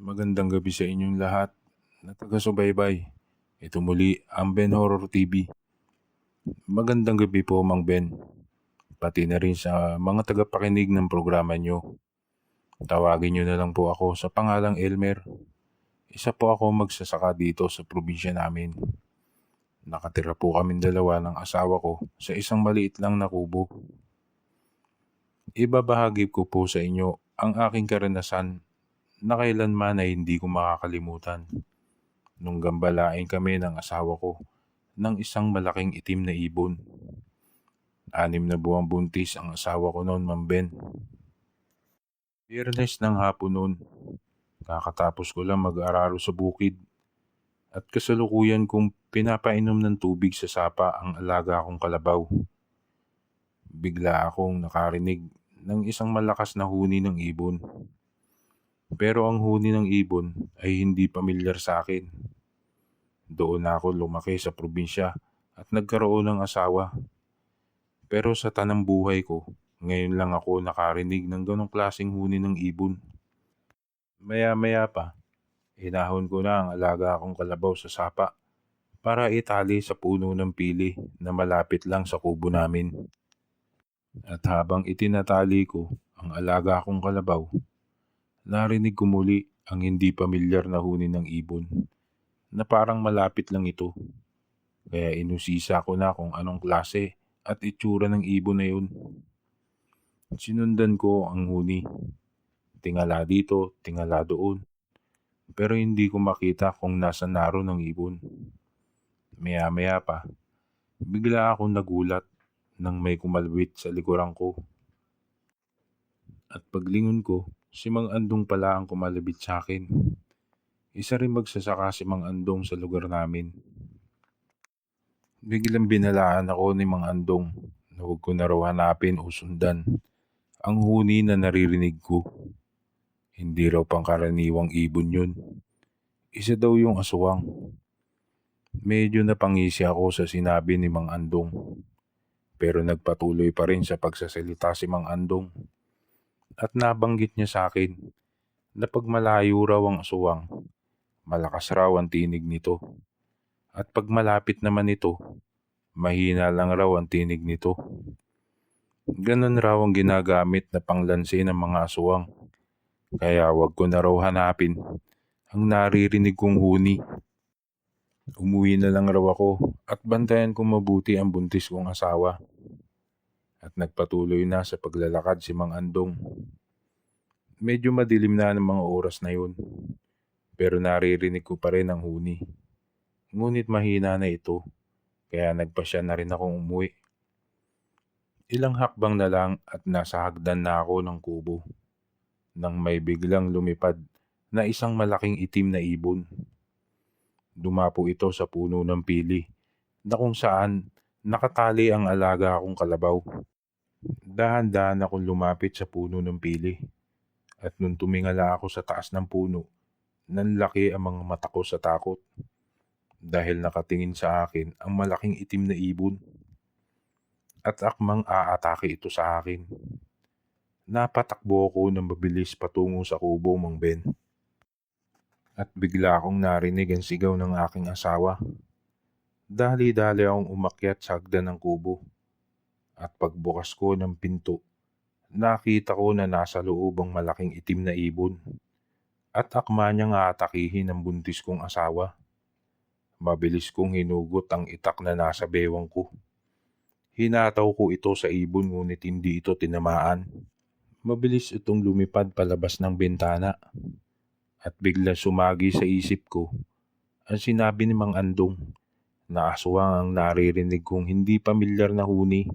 Magandang gabi sa inyong lahat na taga-subaybay. Ito muli ang Ben Horror TV. Magandang gabi po Mang Ben. Pati na rin sa mga tagapakinig ng programa nyo. Tawagin nyo na lang po ako sa pangalang Elmer. Isa po ako magsasaka dito sa probinsya namin. Nakatira po kami dalawa ng asawa ko sa isang maliit lang na kubo. Ibabahagi ko po sa inyo ang aking karanasan na kailanman ay hindi ko makakalimutan. Nung gambalain kami ng asawa ko ng isang malaking itim na ibon. Anim na buwang buntis ang asawa ko noon, Ma'am Ben. Biyernes ng hapon noon, kakatapos ko lang mag-araro sa bukid at kasalukuyan kong pinapainom ng tubig sa sapa ang alaga kong kalabaw. Bigla akong nakarinig ng isang malakas na huni ng ibon. Pero ang huni ng ibon ay hindi pamilyar sa akin. Doon ako lumaki sa probinsya at nagkaroon ng asawa. Pero sa tanang buhay ko, ngayon lang ako nakarinig ng ganong klaseng huni ng ibon. Maya-maya pa, hinahon ko na ang alaga akong kalabaw sa sapa para itali sa puno ng pili na malapit lang sa kubo namin. At habang itinatali ko ang alaga akong kalabaw, narinig ko muli ang hindi pamilyar na huni ng ibon na parang malapit lang ito. Kaya inusisa ko na kung anong klase at itsura ng ibon na yun. Sinundan ko ang huni. Tingala dito, tingala doon. Pero hindi ko makita kung nasa naro ng ibon. Maya-maya pa, bigla akong nagulat nang may kumalwit sa likuran ko. At paglingon ko, si Mang Andong pala ang kumalabit sa akin. Isa rin magsasaka si Mang Andong sa lugar namin. Biglang binalaan ako ni Mang Andong na huwag ko na raw hanapin o sundan ang huni na naririnig ko. Hindi raw pangkaraniwang ibon yun. Isa daw yung aswang. Medyo napangisi ako sa sinabi ni Mang Andong. Pero nagpatuloy pa rin sa pagsasalita si Mang Andong. At nabanggit niya sa akin na pag malayo raw ang aswang, malakas raw ang tinig nito. At pag malapit naman ito, mahina lang raw ang tinig nito. Ganon raw ang ginagamit na panglansi ng mga aswang. Kaya wag ko na raw hanapin ang naririnig kong huni. Umuwi na lang raw ako at bantayan kong mabuti ang buntis kong asawa. At nagpatuloy na sa paglalakad si Mang Andong. Medyo madilim na ng mga oras na yun. Pero naririnig ko pa rin ang huni. Ngunit mahina na ito. Kaya nagpasya na rin akong umuwi. Ilang hakbang na lang at nasa hagdan na ako ng kubo. Nang may biglang lumipad na isang malaking itim na ibon. Dumapo ito sa puno ng pili na kung saan nakatali ang alaga akong kalabaw. Dahan-dahan akong lumapit sa puno ng pili. At nung tumingala ako sa taas ng puno, nanlaki ang mga mata ko sa takot. Dahil nakatingin sa akin ang malaking itim na ibon. At akmang aatake ito sa akin. Napatakbo ako ng mabilis patungo sa kubo, Mang Ben. At bigla akong narinig ang sigaw ng aking asawa. Dali-dali akong umakyat sa hagdan ng kubo. At pagbukas ko ng pinto, nakita ko na nasa loob ang malaking itim na ibon. At akma niyang aatakihin ang buntis kong asawa. Mabilis kong hinugot ang itak na nasa bewang ko. Hinataw ko ito sa ibon ngunit hindi ito tinamaan. Mabilis itong lumipad palabas ng bintana. At bigla sumagi sa isip ko ang sinabi ni Mang Andong na aswang ang naririnig kong hindi pamilyar na huni.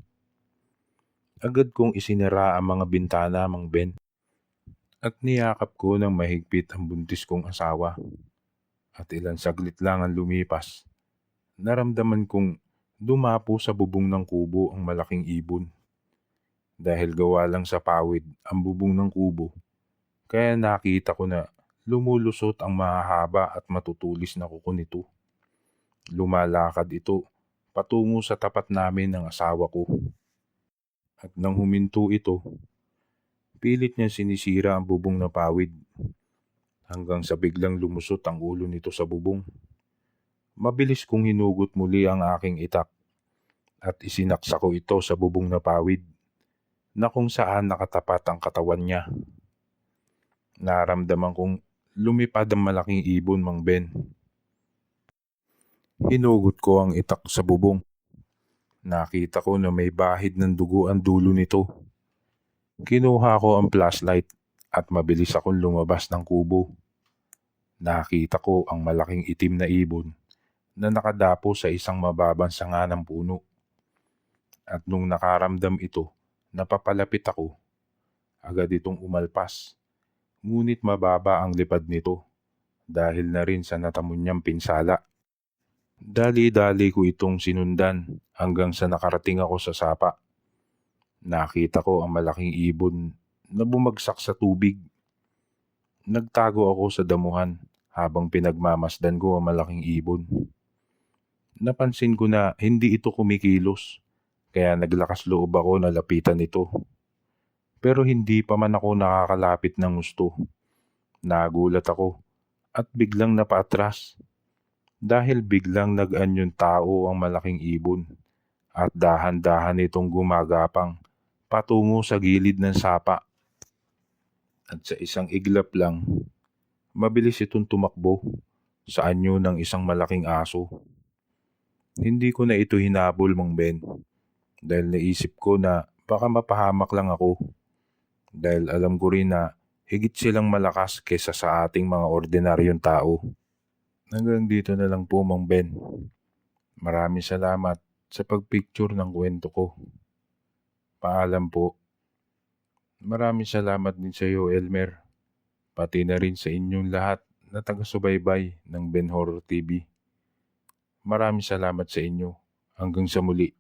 Agad kong isinara ang mga bintana, Mang Ben. At niyakap ko ng mahigpit ang buntis kong asawa. At ilang saglit lang ang lumipas. Naramdaman kong dumapo sa bubong ng kubo ang malaking ibon. Dahil gawa lang sa pawid ang bubong ng kubo, kaya nakita ko na lumulusot ang mahahaba at matutulis na kuko nito. Lumalakad ito patungo sa tapat namin ng asawa ko. At nang huminto ito, pilit niya sinisira ang bubong na pawid. hanggang sa biglang lumusot ang ulo nito sa bubong. Mabilis kong hinugot muli ang aking itak at isinaksa ko ito sa bubong na pawid na kung saan nakatapat ang katawan niya. Naramdaman kong lumipad ang malaking ibon, Mang Ben. Hinugot ko ang itak sa bubong. Nakita ko na may bahid ng dugo ang dulo nito. Kinuha ko ang flashlight at mabilis akong lumabas ng kubo. Nakita ko ang malaking itim na ibon na nakadapo sa isang mababang sanga ng puno. At nung nakaramdam ito, napapalapit ako. Agad itong umalpas. Ngunit mababa ang lipad nito dahil na rin sa natamon niyang pinsala. Dali-dali ko itong sinundan hanggang sa nakarating ako sa sapa. Nakita ko ang malaking ibon na bumagsak sa tubig. Nagtago ako sa damuhan habang pinagmamasdan ko ang malaking ibon. Napansin ko na hindi ito kumikilos kaya naglakas loob ako na lapitan ito. Pero hindi pa man ako nakakalapit ng gusto. Nagulat ako at biglang napaatras dahil biglang nag-anyon tao ang malaking ibon at dahan-dahan itong gumagapang patungo sa gilid ng sapa. At sa isang iglap lang, mabilis itong tumakbo sa anyo ng isang malaking aso. Hindi ko na ito hinabol, Mang Ben, dahil naisip ko na baka mapahamak lang ako. Dahil alam ko rin na higit silang malakas kesa sa ating mga ordinaryong tao. Hanggang dito na lang po, Mang Ben. Maraming salamat sa pagpicture ng kwento ko. Paalam po. Maraming salamat din sa iyo, Elmer. Pati na rin sa inyong lahat na taga-subaybay ng Ben Horror TV. Maraming salamat sa inyo. Hanggang sa muli.